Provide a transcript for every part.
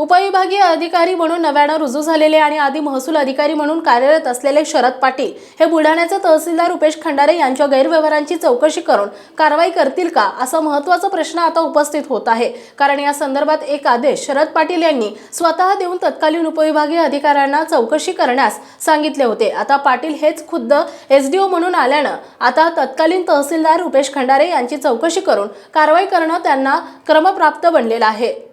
उपविभागीय अधिकारी म्हणून नव्यानं रुजू झालेले आणि आधी महसूल अधिकारी म्हणून कार्यरत असलेले शरद पाटील हे बुलढाण्याचे तहसीलदार रुपेश खंडारे यांच्या गैरव्यवहारांची चौकशी करून कारवाई करतील का असा महत्त्वाचा प्रश्न आता उपस्थित होत आहे. कारण या संदर्भात एक आदेश शरद पाटील यांनी स्वतः देऊन तत्कालीन उपविभागीय अधिकाऱ्यांना चौकशी करण्यास सांगितले होते. आता पाटील हेच खुद्द एसडीओ म्हणून आल्यानं आता तत्कालीन तहसीलदार रुपेश खंडारे यांची चौकशी करून कारवाई करणं त्यांना क्रमप्राप्त बनलेलं आहे.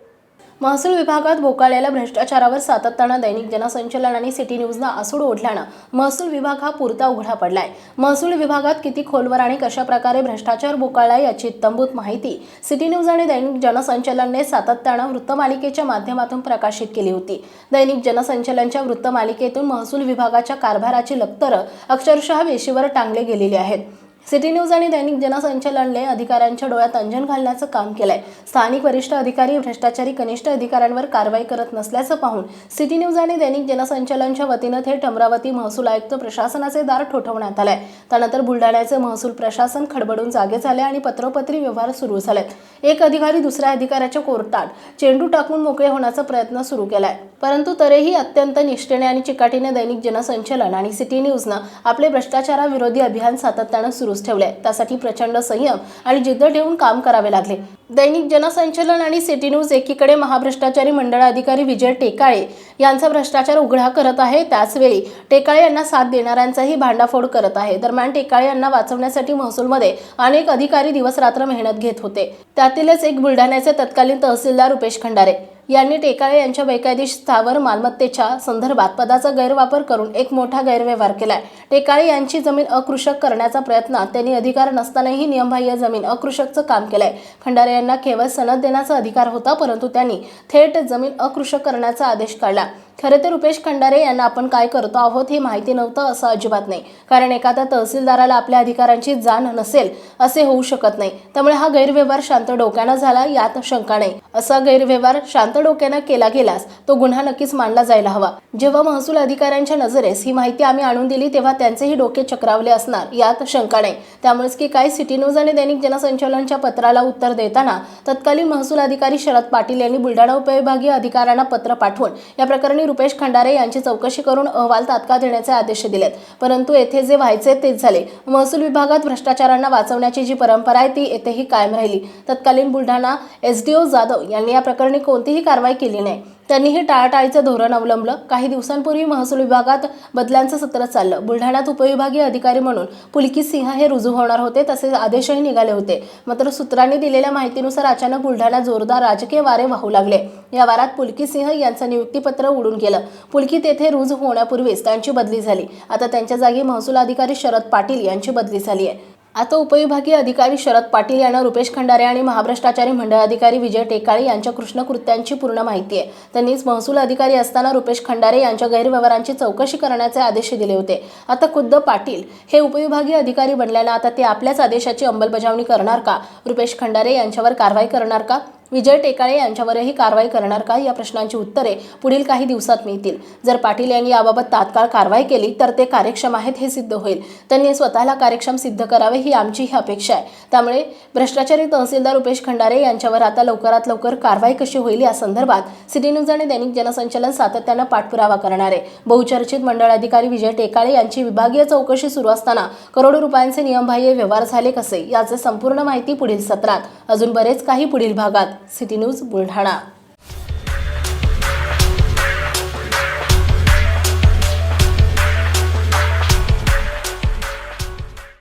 महसूल विभागात भोकाळलेल्या भ्रष्टाचारावर सातत्यानं दैनिक जनसंचलन आणि सिटी न्यूजनं आसूड ओढल्यानं महसूल विभाग हा पुरता उघडा पडलाय. महसूल विभागात किती खोलवर आणि कशा प्रकारे भ्रष्टाचार बोकाळलाय याची तंबूत माहिती सिटी न्यूज आणि दैनिक जनसंचलनने सातत्यानं वृत्तमालिकेच्या माध्यमातून प्रकाशित केली होती. दैनिक जनसंचलनच्या वृत्तमालिकेतून महसूल विभागाच्या कारभाराची लक्तरं अक्षरशः वेशीवर टांगले गेलेली आहेत. सिटी न्यूज आणि दैनिक जनसंचलनने अधिकाऱ्यांच्या डोळ्यात अंजन घालण्याचं काम केलंय. स्थानिक वरिष्ठ अधिकारी भ्रष्टाचारी कनिष्ठ अधिकाऱ्यांवर कारवाई करत नसल्याचं पाहून सिटी न्यूज आणि दैनिक जनसंचलनच्या वतीनं थेट अमरावती महसूल आयुक्त प्रशासनाचे दार ठोठवण्यात आलाय. त्यानंतर बुलढाण्याचे महसूल प्रशासन खडबडून जागे झाले आणि पत्रोपत्री व्यवहार सुरू झालेत एक अधिकारी दुसऱ्या अधिकाऱ्याच्या कोर्टात चेंडू टाकून मोकळे होण्याचा प्रयत्न सुरू केलाय. परंतु तरीही अत्यंत निष्ठेने आणि चिकाटीने दैनिक जनसंचलन आणि सिटी न्यूजनं आपले भ्रष्टाचाराविरोधी अभियान सातत्यानं सुरू सुरूच ठेवले त्यासाठी प्रचंड संयम आणि जिद्द ठेवून काम करावे लागले. दैनिक जनसंचलन आणि सिटी न्यूज एकीकडे महाभ्रष्टाचारी मंडळ अधिकारी विजय टेकाळे यांचा भ्रष्टाचार उघडा करत आहे. त्याचवेळी टेकाळे यांना साथ देणाऱ्यांचाही भांडाफोड करत आहे. दरम्यान टेकाळे यांना वाचवण्यासाठी महसूलमध्ये अनेक अधिकारी दिवस रात्र मेहनत घेत होते. त्यातीलच एक बुलढाण्याचे तत्कालीन तहसीलदार रुपेश खंडारे. यांनी टेकाळे यांच्या बेकायदेशीर स्थावर मालमत्तेच्या संदर्भात पदाचा गैरवापर करून एक मोठा गैरव्यवहार केलाय. टेकाळे यांची जमीन अकृषक करण्याचा प्रयत्न त्यांनी अधिकार नसतानाही नियमबाह्य जमीन अकृषकचं काम केलंय. खंडारे यांना केवळ सनद देण्याचा अधिकार होता परंतु त्यांनी थेट जमीन अकृषक करण्याचा आदेश काढला. खरे तर रुपेश खंडारे यांना आपण काय करतो आहोत हे माहिती नव्हतं असं अजिबात नाही. कारण एखाद्या तहसीलदाराला आपल्या अधिकारांची जाण नसेल असे होऊ शकत नाही. त्यामुळे हा गैरव्यवहार शांत डोक्यानं झाला यात शंका नाही. असा गैरव्यवहार शांत डोक्यानं केला गेलास तो गुन्हा नक्कीच मानला जायला हवा. जेव्हा महसूल अधिकाऱ्यांच्या नजरेस ही माहिती आम्ही आणून दिली तेव्हा त्यांचेही डोके चक्रावले असणार यात शंका नाही. त्यामुळेच की काय सिटी न्यूज आणि दैनिक जनसंचालनच्या पत्राला उत्तर देताना तत्कालीन महसूल अधिकारी शरद पाटील यांनी बुलढाणा उपविभागीय अधिकाऱ्यांना पत्र पाठवून या प्रकरणी रुपेश खंडारे यांची चौकशी करून अहवाल तात्काळ देण्याचे आदेश दिलेत. परंतु येथे जे व्हायचे तेच झाले. महसूल विभागात भ्रष्टाचारांना वाचवण्याची जी परंपरा आहे ती येथेही कायम राहिली. तत्कालीन बुलढाणा एसडीओ जाधव यांनी या प्रकरणी कोणतीही कारवाई केली नाही. त्यांनीही टाळाटाळीचं धोरण अवलंबलं. काही दिवसांपूर्वी महसूल विभागात बदल्यांचं सत्र चाललं. बुलढाण्यात उपविभागीय अधिकारी म्हणून पुलकित सिंह हे रुजू होणार होते तसेच आदेशही निघाले होते. मात्र सूत्रांनी दिलेल्या माहितीनुसार अचानक बुलढाण्यात जोरदार राजकीय वारे वाहू लागले. या वारात पुलकित सिंह यांचं नियुक्तीपत्र उडून गेलं. पुलकित येथे रुजू होण्यापूर्वीच त्यांची बदली झाली. आता त्यांच्या जागी महसूल अधिकारी शरद पाटील यांची बदली झाली आहे. आता उपविभागीय अधिकारी शरद पाटील यांना रुपेश खंडारे आणि महाभ्रष्टाचारी मंडळ अधिकारी विजय टेकाळे यांच्या कृष्णकृत्यांची पूर्ण माहिती आहे. त्यांनीच महसूल अधिकारी असताना रुपेश खंडारे यांच्या गैरव्यवहारांची चौकशी करण्याचे आदेश दिले होते. आता खुद्द पाटील हे उपविभागीय अधिकारी बनल्यानं आता ते आपल्याच आदेशाची अंमलबजावणी करणार का? रुपेश खंडारे यांच्यावर कारवाई करणार का? विजय टेकाळे यांच्यावरही कारवाई करणार का? या प्रश्नांची उत्तरे पुढील काही दिवसात मिळतील. जर पाटील यांनी याबाबत तात्काळ कारवाई केली तर ते कार्यक्षम आहेत हे सिद्ध होईल. त्यांनी स्वतःला कार्यक्षम सिद्ध करावे ही आमची ही अपेक्षा आहे. त्यामुळे भ्रष्टाचारी तहसीलदार रुपेश खंडारे यांच्यावर आता लवकरात लवकर कारवाई कशी होईल या संदर्भात सिटी न्यूज आणि दैनिक जनसंचलन सातत्यानं पाठपुरावा करणार आहे. बहुचर्चित मंडळ अधिकारी विजय टेकाळे यांची विभागीय चौकशी सुरू असताना करोडो रुपयांचे नियमबाह्य व्यवहार झाले कसे? याचे संपूर्ण माहिती पुढील सत्रात. अजून बरेच काही पुढील भागात. City news Buldhana.